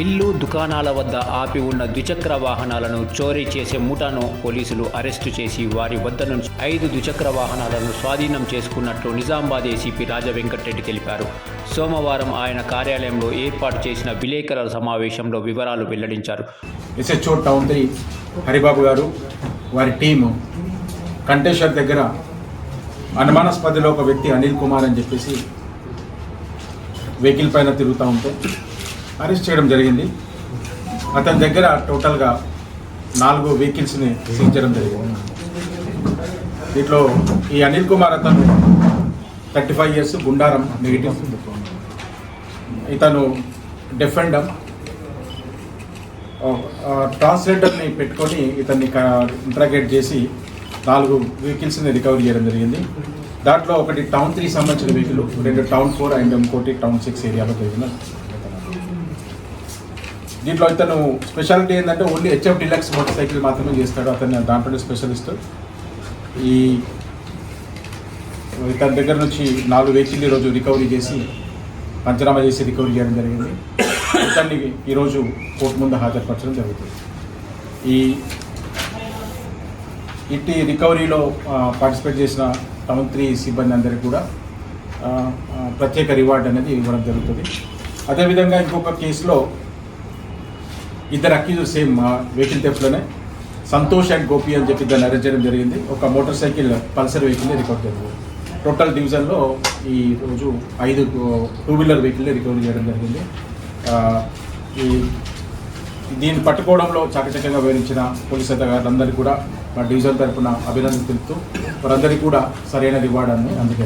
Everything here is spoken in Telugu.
ఇల్లు దుకాణాల వద్ద ఆపి ఉన్న ద్విచక్ర వాహనాలను చోరీ చేసే ముఠాను పోలీసులు అరెస్టు చేసి వారి వద్ద నుంచి ఐదు ద్విచక్ర వాహనాలను స్వాధీనం చేసుకున్నట్లు నిజామాబాద్ ఏసీపీ రాజవెంకటరెడ్డి తెలిపారు. సోమవారం ఆయన కార్యాలయంలో ఏర్పాటు చేసిన విలేకరుల సమావేశంలో వివరాలు వెల్లడించారు. ఎస్హెచ్ఓ టౌన్ త్రీ హరిబాబు గారు వారి టీము కంటేశ్వర్ దగ్గర అనుమానాస్పదలో ఒక వ్యక్తి అనిల్ కుమార్ అని చెప్పేసి వెహికల్ పైన తిరుగుతూ ఉంటే అరెస్ట్ చేయడం జరిగింది. అతని దగ్గర టోటల్గా నాలుగు వెహికల్స్ని సీజ్ జరిగింది. దీంట్లో ఈ అనిల్ కుమార్ అతను థర్టీ ఫైవ్ ఇయర్స్ గుండారం నెగిటివ్. ఇతను డెఫెండమ్ ట్రాన్స్లేటర్ని పెట్టుకొని ఇతన్ని ఇంట్రాగేట్ చేసి నాలుగు వెహికల్స్ని రికవరీ చేయడం జరిగింది. దాంట్లో ఒకటి టౌన్ త్రీ సంబంధించిన వెహికల్ రెండు టౌన్ ఫోర్ అండ్ ఇంకోటి టౌన్ సిక్స్ ఏరియాలో జరిగిన దీంట్లో ఇతను స్పెషాలిటీ ఏంటంటే only HF deluxe motorcycle మాత్రమే చేస్తాడు. అతను దాంట్లోనే స్పెషలిస్ట్. ఈ ఇతని దగ్గర నుంచి నాలుగు వెహికల్ ఈరోజు రికవరీ చేసి పంచనామా చేసి రికవరీ చేయడం జరిగింది. ఇతన్ని ఈరోజు కోర్టు ముందు హాజరుపరచడం జరుగుతుంది. ఈ ఇట్టి రికవరీలో పార్టిసిపేట్ చేసిన టౌన్ త్రీ సిబ్బంది అందరికీ కూడా ప్రత్యేక రివార్డ్ అనేది ఇవ్వడం జరుగుతుంది. అదేవిధంగా ఇంకొక కేసులో ఇద్దరు అక్యూజ్ సేమ్ వెహికల్ టెప్లోనే. సంతోష్ అండ్ గోపి అని చెప్పి దాన్ని అరెస్ట్ చేయడం జరిగింది. ఒక motorcycle Pulsar vehicle recover జరిగింది. టోటల్ డివిజన్లో ఈ రోజు ఐదు టూ వీలర్ వెహికల్ రికవరీ చేయడం జరిగింది. ఈ దీన్ని పట్టుకోవడంలో చాకచక్యంగా వివరించిన పోలీస్ అధికారులందరికీ కూడా మా డివిజన్ తరపున అభినందన తెలుపుతూ వారందరికీ కూడా సరైన రివార్డ్ అని అందుకే